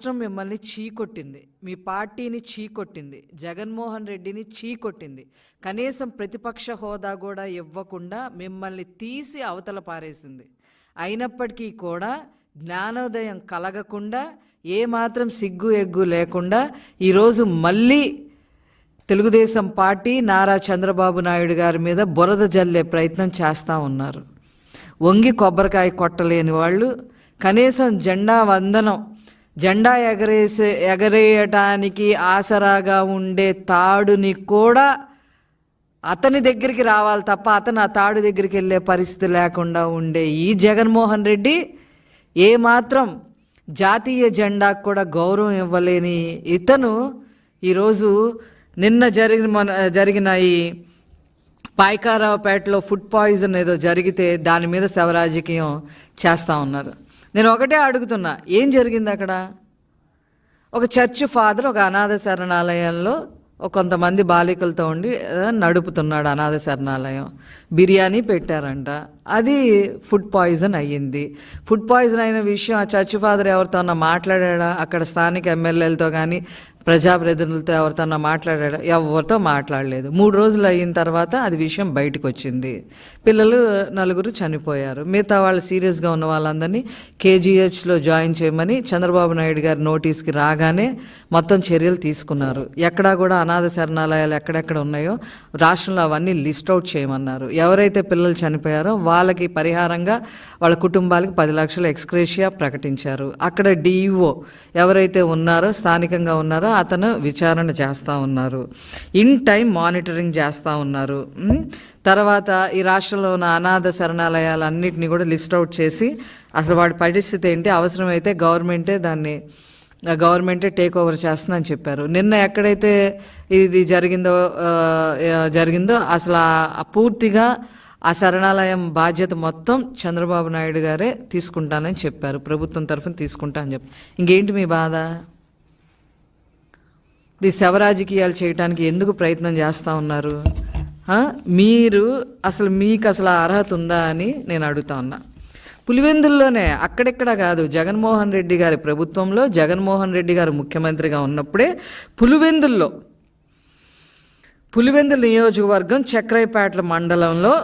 రాష్ట్రం మిమ్మల్ని చీకొట్టింది మీ పార్టీని చీకొట్టింది జగన్మోహన్ రెడ్డిని చీకొట్టింది కనీసం ప్రతిపక్ష హోదా కూడా ఇవ్వకుండా మిమ్మల్ని తీసి అవతల పారేసింది. అయినప్పటికీ కూడా జ్ఞానోదయం కలగకుండా ఏమాత్రం సిగ్గు ఎగ్గు లేకుండా ఈరోజు మళ్ళీ తెలుగుదేశం పార్టీ నారా చంద్రబాబు నాయుడు గారి మీద బురద జల్లే ప్రయత్నం చేస్తూ ఉన్నారు. వంగి కొబ్బరికాయ కొట్టలేని వాళ్ళు కనీసం జెండా వందనం జెండా ఎగరేసే ఎగరేయటానికి ఆసరాగా ఉండే తాడుని కూడా అతని దగ్గరికి రావాలి తప్ప అతను ఆ తాడు దగ్గరికి వెళ్ళే పరిస్థితి లేకుండా ఉండే ఈ జగన్మోహన్ రెడ్డి ఏమాత్రం జాతీయ జెండాకు కూడా గౌరవం ఇవ్వలేని ఇతను ఈరోజు నిన్న జరిగిన మన జరిగిన ఈ పాయకారావుపేటలో ఫుడ్ పాయిజన్ ఏదో జరిగితే దాని మీద శవరాజకీయం చేస్తూ ఉన్నారు. నేను ఒకటే అడుగుతున్నా ఏం జరిగింది అక్కడ? ఒక చర్చ్ ఫాదర్ ఒక అనాథ శరణాలయంలో కొంతమంది బాలికలతో ఉండి నడుపుతున్నాడు అనాథ శరణాలయం. బిర్యానీ పెట్టారంట. అది ఫుడ్ పాయిజన్ అయ్యింది. ఫుడ్ పాయిజన్ అయిన విషయం ఆ చర్చ్ ఫాదర్ ఎవరితోన్నా మాట్లాడా అక్కడ స్థానిక ఎమ్మెల్యేలతో కానీ ప్రజాప్రతినిధులతో ఎవరితోన్నా మాట్లాడా ఎవరితో మాట్లాడలేదు. మూడు రోజులు అయిన తర్వాత అది విషయం బయటకు వచ్చింది పిల్లలు నలుగురు చనిపోయారు. మిగతా వాళ్ళు సీరియస్గా ఉన్న వాళ్ళందరినీ కేజీహెచ్లో జాయిన్ చేయమని చంద్రబాబు నాయుడు గారి నోటీస్కి రాగానే మొత్తం చర్యలు తీసుకున్నారు. ఎక్కడా కూడా అనాథ శరణాలయాలు ఎక్కడెక్కడ ఉన్నాయో రాష్ట్రంలో అవన్నీ లిస్ట్ అవుట్ చేయమన్నారు. ఎవరైతే పిల్లలు చనిపోయారో వాళ్ళు వాళ్ళకి పరిహారంగా వాళ్ళ కుటుంబాలకు పది లక్షల ఎక్స్క్రేషియా ప్రకటించారు. అక్కడ డిఈఓ ఎవరైతే ఉన్నారో స్థానికంగా ఉన్నారో అతను విచారణ చేస్తూ ఉన్నారు. ఇన్ టైం మానిటరింగ్ చేస్తూ ఉన్నారు. తర్వాత ఈ రాష్ట్రంలో ఉన్న అనాథ శరణాలయాలన్నింటినీ కూడా లిస్ట్ అవుట్ చేసి అసలు వాడి పరిస్థితి ఏంటి? అవసరమైతే గవర్నమెంటే దాన్ని గవర్నమెంటే టేక్ ఓవర్ చేస్తుందని చెప్పారు. నిన్న ఎక్కడైతే ఇది జరిగిందో జరిగిందో అసలు పూర్తిగా ఆ శరణాలయం బాధ్యత మొత్తం చంద్రబాబు నాయుడు గారే తీసుకుంటానని చెప్పారు. ప్రభుత్వం తరఫున తీసుకుంటా అని చెప్పారు ఇంకేంటి మీ బాధ? ఇది శవరాజకీయాలు చేయడానికి ఎందుకు ప్రయత్నం చేస్తూ ఉన్నారు? మీరు అసలు మీకు అసలు అర్హత ఉందా అని నేను అడుగుతా ఉన్నా. పులివెందుల్లోనే అక్కడెక్కడ కాదు జగన్మోహన్ రెడ్డి గారి ప్రభుత్వంలో జగన్మోహన్ రెడ్డి గారు ముఖ్యమంత్రిగా ఉన్నప్పుడే పులివెందుల్లో పులివెందుల నియోజకవర్గం చక్రైపేటల మండలంలో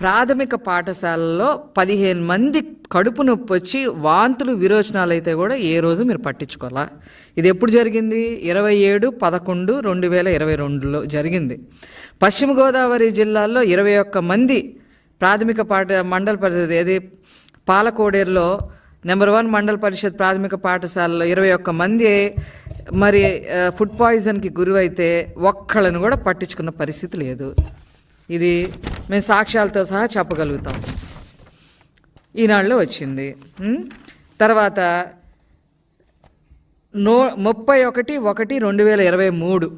ప్రాథమిక పాఠశాలలో పదిహేను మంది కడుపు నొప్పి వచ్చి వాంతులు విరోచనాలు అయితే కూడా ఏ రోజు మీరు పట్టించుకోవాలా? ఇది ఎప్పుడు జరిగింది? ఇరవై ఏడు పదకొండు రెండు వేల ఇరవై రెండులో జరిగింది. పశ్చిమ గోదావరి జిల్లాలో ఇరవై ఒక్క మంది ప్రాథమిక పాఠ మండల పరిషత్ ఏది? పాలకోడేరులో నెంబర్ వన్ మండల పరిషత్ ప్రాథమిక పాఠశాలలో ఇరవై ఒక్క మంది మరి ఫుడ్ పాయిజన్కి గురైతే ఒక్కళ్ళని కూడా పట్టించుకున్న పరిస్థితి లేదు. ఇది మేము సాక్ష్యాలతో సహా చెప్పగలుగుతాం. ఈనాడులో వచ్చింది. తర్వాత నో ముప్పై ఒకటి ఒకటి రెండు వేల ఇరవై మూడు.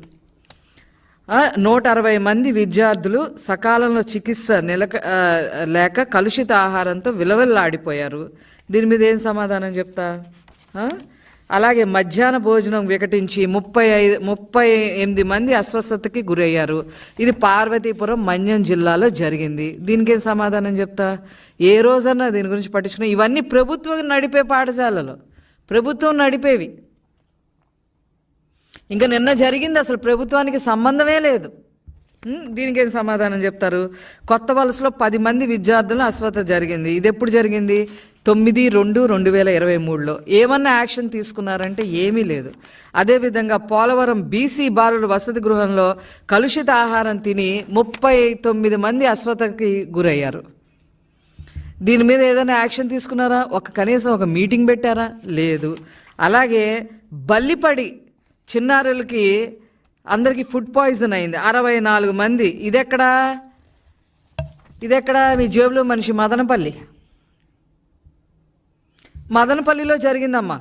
నూట అరవై మంది విద్యార్థులు సకాలంలో చికిత్స నిలక లేక కలుషిత ఆహారంతో విలవల్లాడిపోయారు. దీని మీద ఏం సమాధానం చెప్తా? అలాగే మధ్యాహ్న భోజనం వికటించి ముప్పై ఐదు ముప్పై ఎనిమిది మంది అస్వస్థతకి గురయ్యారు. ఇది పార్వతీపురం మన్యం జిల్లాలో జరిగింది. దీనికేం సమాధానం చెప్తా? ఏ రోజన్నా దీని గురించి పట్టించుకున్నా ఇవన్నీ ప్రభుత్వం నడిపే పాఠశాలలు. ప్రభుత్వం నడిపేవి. ఇంకా నిన్న జరిగింది అసలు ప్రభుత్వానికి సంబంధమే లేదు. దీనికి ఏం సమాధానం చెప్తారు? కొత్త వలసలో పది మంది విద్యార్థుల అశ్వత జరిగింది. ఇది ఎప్పుడు జరిగింది? తొమ్మిది రెండు రెండు వేల ఇరవై మూడులో. ఏమన్నా యాక్షన్ తీసుకున్నారంటే ఏమీ లేదు. అదేవిధంగా పోలవరం బీసీ బాలుల వసతి గృహంలో కలుషిత ఆహారం తిని ముప్పై తొమ్మిది మంది అశ్వతకి గురయ్యారు. దీని మీద ఏదైనా యాక్షన్ తీసుకున్నారా? ఒక కనీసం ఒక మీటింగ్ పెట్టారా? లేదు. అలాగే బల్లిపడి చిన్నారులకి అందరికీ ఫుడ్ పాయిజన్ అయింది. అరవై నాలుగు మంది. ఇదెక్కడా? ఇదెక్కడా? మీ జేబులో మనిషి మదనపల్లి. మదనపల్లిలో జరిగిందమ్మా.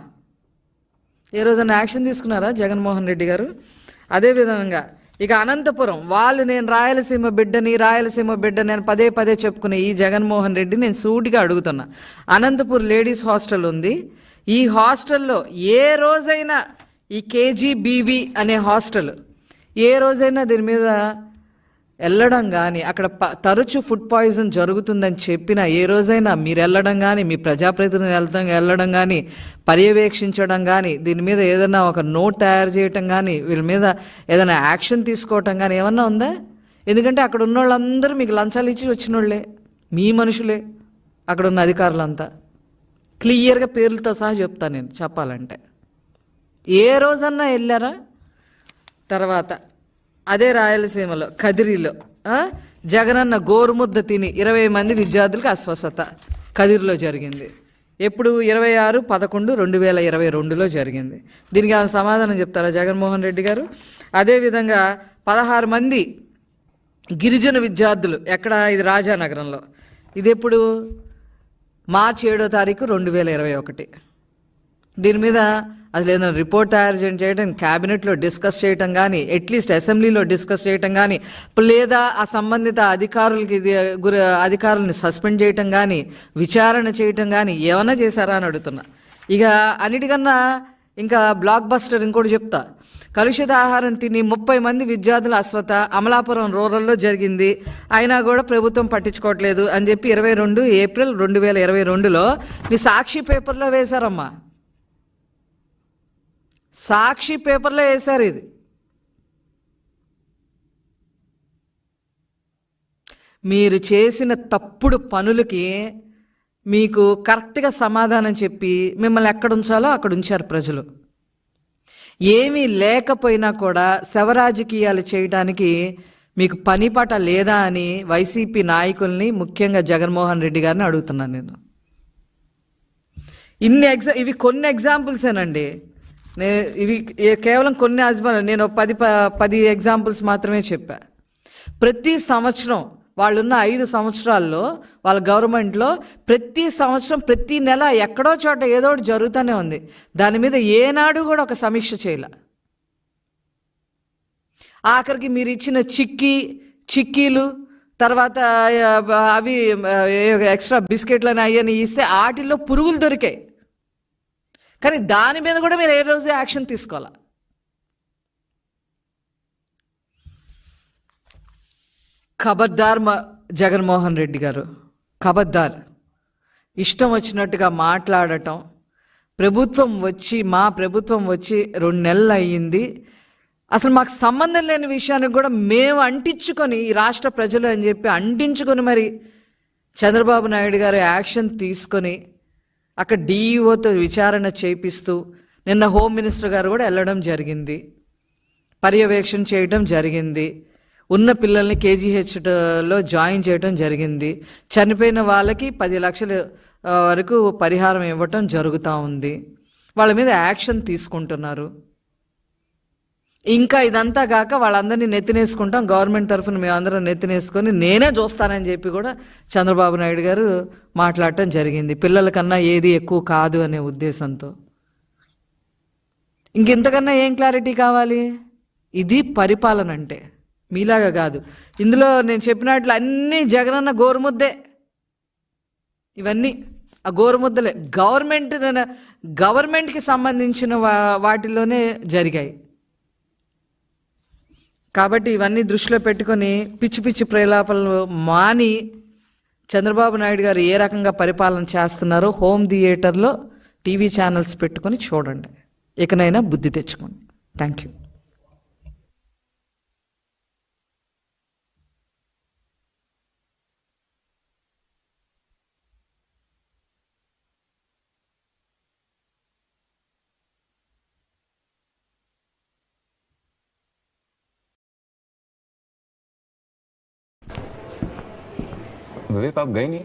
ఏ రోజున యాక్షన్ తీసుకున్నారా జగన్మోహన్ రెడ్డి గారు? అదేవిధంగా ఇక అనంతపురం వాళ్ళు నేను రాయలసీమ బిడ్డని రాయలసీమ బిడ్డ నేను పదే పదే చెప్పుకునే ఈ జగన్మోహన్ రెడ్డి నేను సూటిగా అడుగుతున్నా. అనంతపూర్ లేడీస్ హాస్టల్ ఉంది. ఈ హాస్టల్లో ఏ రోజైనా ఈ కేజీబీవి అనే హాస్టల్ ఏ రోజైనా దీని మీద వెళ్ళడం కానీ అక్కడ ప- తరచు ఫుడ్ పాయిజన్ జరుగుతుందని చెప్పిన ఏ రోజైనా మీరు వెళ్ళడం కానీ మీ ప్రజాప్రతినిధులు వెళ్తాం వెళ్ళడం కానీ పర్యవేక్షించడం కానీ దీని మీద ఏదైనా ఒక నోట్ తయారు చేయటం కానీ వీళ్ళ మీద ఏదైనా యాక్షన్ తీసుకోవటం కానీ ఏమన్నా ఉందా? ఎందుకంటే అక్కడ ఉన్న వాళ్ళందరూ మీకు లంచాలు ఇచ్చి వచ్చిన వాళ్ళే మీ మనుషులే అక్కడ ఉన్న అధికారులంతా. క్లియర్గా పేర్లతో సహా చెప్తాను నేను చెప్పాలంటే. ఏ రోజన్నా వెళ్ళారా తర్వాత అదే రాయలసీమలో కదిరిలో జగనన్న గోరుముద్ద తిని ఇరవై మంది విద్యార్థులకు అస్వస్థత. కదిరిలో జరిగింది. ఎప్పుడు? ఇరవై ఆరు పదకొండు రెండు వేల ఇరవై రెండులో జరిగింది. దీనికి ఆయన సమాధానం చెప్తారా జగన్మోహన్ రెడ్డి గారు? అదేవిధంగా పదహారు మంది గిరిజన విద్యార్థులు ఎక్కడ? ఇది రాజానగరంలో. ఇది ఎప్పుడు? మార్చి ఏడో తారీఖు రెండు వేల ఇరవై ఒకటి. దీని మీద అసలు ఏదైనా రిపోర్ట్ తయారు చేయడం చేయడం క్యాబినెట్లో డిస్కస్ చేయటం కానీ అట్లీస్ట్ అసెంబ్లీలో డిస్కస్ చేయటం కానీ లేదా ఆ సంబంధిత అధికారులకి గురి అధికారులని సస్పెండ్ చేయటం కానీ విచారణ చేయటం కానీ ఏమైనా చేశారా అని అడుగుతున్నా. ఇక అన్నిటికన్నా ఇంకా బ్లాక్ బస్టర్ ఇంకోటి చెప్తా. కలుషిత ఆహారం తిని ముప్పై మంది విద్యార్థుల అశ్వత అమలాపురం రూరల్లో జరిగింది. అయినా కూడా ప్రభుత్వం పట్టించుకోవట్లేదు అని చెప్పి ఇరవై రెండు ఏప్రిల్ రెండు వేల ఇరవై రెండులో మీ సాక్షి పేపర్లో వేశారమ్మా. సాక్షి పేపర్లో వేశారు ఇది. మీరు చేసిన తప్పుడు పనులకి మీకు కరెక్ట్గా సమాధానం చెప్పి మిమ్మల్ని ఎక్కడ ఉంచాలో అక్కడ ఉంచారు ప్రజలు. ఏమీ లేకపోయినా కూడా శవరాజకీయాలు చేయడానికి మీకు పనిపాట లేదా అని వైసీపీ నాయకుల్ని ముఖ్యంగా జగన్మోహన్ రెడ్డి గారిని అడుగుతున్నాను నేను. ఇన్ని ఎగ్జా ఇవి కొన్ని ఎగ్జాంపుల్సేనండి. ఇవి కేవలం కొన్ని యాజమాన్యాలు నేను పది ప- పది ఎగ్జాంపుల్స్ మాత్రమే చెప్పా. ప్రతి సంవత్సరం వాళ్ళున్న ఐదు సంవత్సరాల్లో వాళ్ళ గవర్నమెంట్లో ప్రతి సంవత్సరం ప్రతి నెల ఎక్కడో చోట ఏదో ఒకటి జరుగుతూనే ఉంది. దాని మీద ఏనాడు కూడా ఒక సమీక్ష చేయలే. ఆఖరికి మీరు ఇచ్చిన చిక్కీ చిక్కీలు తర్వాత అవి ఎక్స్ట్రా బిస్కెట్లు అని అయ్యని ఇస్తే వాటిల్లో పురుగులు దొరికాయి. కానీ దాని మీద కూడా మీరు ఏ రోజు యాక్షన్ తీసుకోవాలా? ఖబర్దార్ జగన్మోహన్ రెడ్డి గారు ఖబర్దార్ ఇష్టం వచ్చినట్టుగా మాట్లాడటం. ప్రభుత్వం వచ్చి మా ప్రభుత్వం వచ్చి రెండు నెలలు అయ్యింది. అసలు మాకు సంబంధం లేని విషయానికి కూడా మేము అంటించుకొని ఈ రాష్ట్ర ప్రజలు అని చెప్పి అంటించుకొని మరి చంద్రబాబు నాయుడు గారు యాక్షన్ తీసుకొని అక్కడ డీఈఓతో విచారణ చేపిస్తూ నిన్న హోమ్ మినిస్టర్ గారు కూడా వెళ్ళడం జరిగింది. పర్యవేక్షణ చేయడం జరిగింది. ఉన్న పిల్లల్ని కేజీహెచ్లో జాయిన్ చేయడం జరిగింది. చనిపోయిన వాళ్ళకి పది లక్షల వరకు పరిహారం ఇవ్వటం జరుగుతూ ఉంది. వాళ్ళ మీద యాక్షన్ తీసుకుంటున్నారు. ఇంకా ఇదంతా కాక వాళ్ళందరినీ నెత్తినేసుకుంటాం. గవర్నమెంట్ తరఫున మేమందరం నెత్తినేసుకొని నేనే చూస్తానని చెప్పి కూడా చంద్రబాబు నాయుడు గారు మాట్లాడటం జరిగింది. పిల్లల కన్నా ఏది ఎక్కువ కాదు అనే ఉద్దేశంతో. ఇంకెంతకన్నా ఏం క్లారిటీ కావాలి? ఇది పరిపాలన అంటే. మీలాగా కాదు. ఇందులో నేను చెప్పినట్లు అన్నీ జగనన్న గోరుముద్దే. ఇవన్నీ ఆ గోరుముద్దలే. గవర్నమెంట్ గవర్నమెంట్కి సంబంధించిన వా- వాటిలోనే జరిగాయి. కాబట్టి ఇవన్నీ దృష్టిలో పెట్టుకొని పిచ్చి పిచ్చి ప్రేలాపనలు మాని చంద్రబాబు నాయుడు గారు ఏ రకంగా పరిపాలన చేస్తున్నారో హోమ్ థియేటర్లో టీవీ ఛానల్స్ పెట్టుకొని చూడండి. ఇకనైనా బుద్ధి తెచ్చుకోండి. థ్యాంక్ యూ विवेक आप गए नहीं